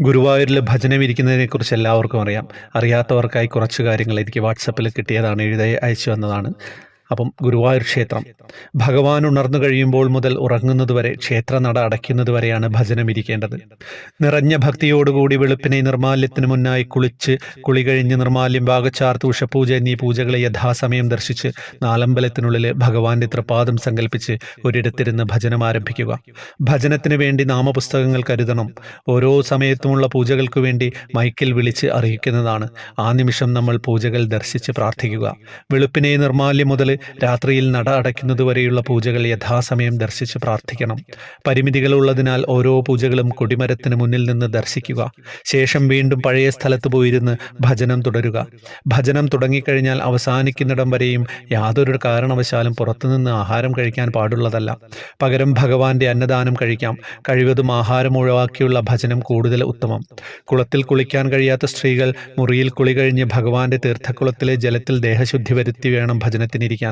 ഗുരുവായൂരിൽ ഭജനം ഇരിക്കുന്നതിനെക്കുറിച്ച് എല്ലാവർക്കും അറിയാം. അറിയാത്തവർക്കായി കുറച്ച് കാര്യങ്ങൾ എനിക്ക് വാട്സപ്പിൽ കിട്ടിയതാണ് എഴുതി അയച്ചു വന്നതാണ് അപ്പം ഗുരുവായൂർ ക്ഷേത്രം. ഭഗവാൻ ഉണർന്നു കഴിയുമ്പോൾ മുതൽ ഉറങ്ങുന്നതുവരെ ക്ഷേത്രനട അടയ്ക്കുന്നതുവരെയാണ് ഭജനം ഇരിക്കേണ്ടത്. നിറഞ്ഞ ഭക്തിയോടുകൂടി വെളുപ്പിനെ നിർമാല്യത്തിന് മുന്നായി കുളിച്ച് കുളി കഴിഞ്ഞ് നിർമാല്യം ഭാഗച്ചാർത്ത് ഉഷപൂജ എന്നീ പൂജകളെ യഥാസമയം ദർശിച്ച് നാലമ്പലത്തിനുള്ളിൽ ഭഗവാന്റെ തൃപാദം സങ്കല്പിച്ച് ഒരിടത്തിരുന്ന് ഭജനം ആരംഭിക്കുക. ഭജനത്തിന് വേണ്ടി നാമപുസ്തകങ്ങൾ കരുതണം. ഓരോ സമയത്തുമുള്ള പൂജകൾക്ക് വേണ്ടി മൈക്കിൽ വിളിച്ച് അറിയിക്കുന്നതാണ്. ആ നിമിഷം നമ്മൾ പൂജകൾ ദർശിച്ച് പ്രാർത്ഥിക്കുക. വെളുപ്പിനെ നിർമാല്യം മുതൽ രാത്രിയിൽ നട അടയ്ക്കുന്നതുവരെയുള്ള പൂജകൾ യഥാസമയം ദർശിച്ച് പ്രാർത്ഥിക്കണം. പരിമിതികളുള്ളതിനാൽ ഓരോ പൂജകളും കൊടിമരത്തിന് മുന്നിൽ നിന്ന് ദർശിക്കുക. ശേഷം വീണ്ടും പഴയ സ്ഥലത്ത് പോയിരുന്ന് ഭജനം തുടരുക. ഭജനം തുടങ്ങിക്കഴിഞ്ഞാൽ അവസാനിക്കുന്നിടം വരെയും യാതൊരു കാരണവശാലും പുറത്തുനിന്ന് ആഹാരം കഴിക്കാൻ പാടുള്ളതല്ല. പകരം ഭഗവാന്റെ അന്നദാനം കഴിക്കാം. കഴിവതും ആഹാരം ഒഴിവാക്കിയുള്ള ഭജനം കൂടുതൽ ഉത്തമം. കുളത്തിൽ കുളിക്കാൻ കഴിയാത്ത സ്ത്രീകൾ മുറിയിൽ കുളി കഴിഞ്ഞ് ഭഗവാന്റെ തീർത്ഥക്കുളത്തിലെ ജലത്തിൽ ദേഹശുദ്ധി വരുത്തി വേണം ഭജനത്തിനിരിക്കാൻ.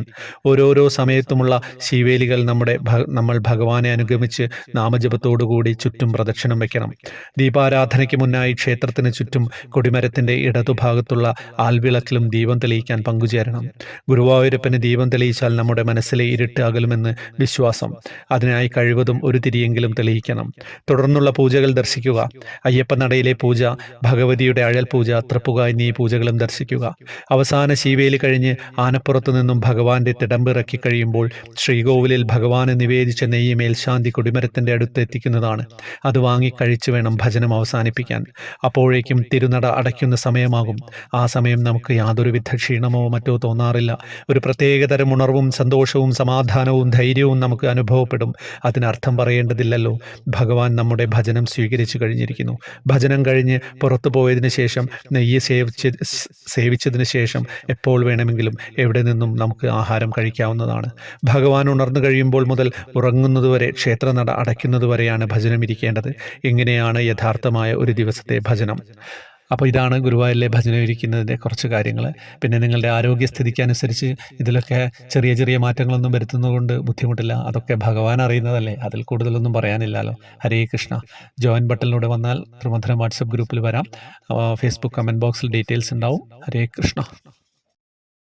ഓരോരോ സമയത്തുമുള്ള ശിവേലികൾ നമ്മുടെ നമ്മൾ ഭഗവാനെ അനുഗമിച്ച് നാമജപത്തോടുകൂടി ചുറ്റും പ്രദക്ഷിണം വയ്ക്കണം ദീപാരാധനയ്ക്ക് മുന്നായി ക്ഷേത്രത്തിന് ചുറ്റും കൊടിമരത്തിന്റെ ഇടതുഭാഗത്തുള്ള ആൽവിളക്കിലും ദീപം തെളിയിക്കാൻ പങ്കുചേരണം. ഗുരുവായൂരപ്പന് ദീപം തെളിയിച്ചാൽ നമ്മുടെ മനസ്സിലെ ഇരുട്ട് അകലുമെന്ന് വിശ്വാസം. അതിനായി കഴിവതും ഒരു തിരിയെങ്കിലും തെളിയിക്കണം. തുടർന്നുള്ള പൂജകൾ ദർശിക്കുക. അയ്യപ്പനടയിലെ പൂജ ഭഗവതിയുടെ അഴൽ പൂജ തൃപ്പുക എന്നീ പൂജകളും ദർശിക്കുക. അവസാന ശീവേലി കഴിഞ്ഞ് ആനപ്പുറത്തു നിന്നും ഭഗവാന്റെ തിടമ്പിറക്കി കഴിയുമ്പോൾ ശ്രീകോവിലിൽ ഭഗവാന് നിവേദിച്ച നെയ്യ് മേൽശാന്തി കൊടിമരത്തിന്റെ അടുത്ത് എത്തിക്കുന്നതാണ്. അത് വാങ്ങി കഴിച്ചു വേണം ഭജനം അവസാനിപ്പിക്കാൻ. അപ്പോഴേക്കും തിരുനട അടയ്ക്കുന്ന സമയമാകും. ആ സമയം നമുക്ക് യാതൊരുവിധ ക്ഷീണമോ മറ്റോ തോന്നാറില്ല. ഒരു പ്രത്യേകതരം ഉണർവും സന്തോഷവും സമാധാനവും ധൈര്യവും നമുക്ക് അനുഭവപ്പെടും. അതിനർത്ഥം പറയേണ്ടതില്ലല്ലോ. ഭഗവാൻ നമ്മുടെ ഭജനം സ്വീകരിച്ചു കഴിഞ്ഞിരിക്കുന്നു. ഭജനം കഴിഞ്ഞ് പുറത്തു പോയതിനു ശേഷം നെയ്യ് സേവിച്ച് സേവിച്ചതിന് ശേഷം എപ്പോൾ വേണമെങ്കിലും എവിടെ നിന്നും നമുക്ക് ആഹാരം കഴിക്കാവുന്നതാണ്. ഭഗവാൻ ഉണർന്നു കഴിയുമ്പോൾ മുതൽ ഉറങ്ങുന്നതുവരെ ക്ഷേത്രനട അടയ്ക്കുന്നതുവരെയാണ് ഭജനം ഇരിക്കേണ്ടത്. ഇങ്ങനെയാണ് യഥാർത്ഥമായ ഒരു ദിവസത്തെ ഭജനം. അപ്പോൾ ഇതാണ് ഗുരുവായൂരിലെ ഭജനം ഇരിക്കുന്നതിന്റെ കുറച്ച് കാര്യങ്ങൾ. പിന്നെ നിങ്ങളുടെ ആരോഗ്യസ്ഥിതിക്കനുസരിച്ച് ഇതിലൊക്കെ ചെറിയ ചെറിയ മാറ്റങ്ങളൊന്നും വരുത്തുന്നതുകൊണ്ട് ബുദ്ധിമുട്ടില്ല. അതൊക്കെ ഭഗവാൻ അറിയുന്നതല്ലേ? അതിൽ കൂടുതലൊന്നും പറയാനില്ലല്ലോ. ഹരേ കൃഷ്ണ. ജോയിൻ ബട്ടണിലൂടെ വന്നാൽ ത്രിമധുരം വാട്സപ്പ് ഗ്രൂപ്പിൽ വരാം. ഫേസ്ബുക്ക് കമന്റ് ബോക്സിൽ ഡീറ്റെയിൽസ് ഉണ്ടാവും. ഹരേ കൃഷ്ണ.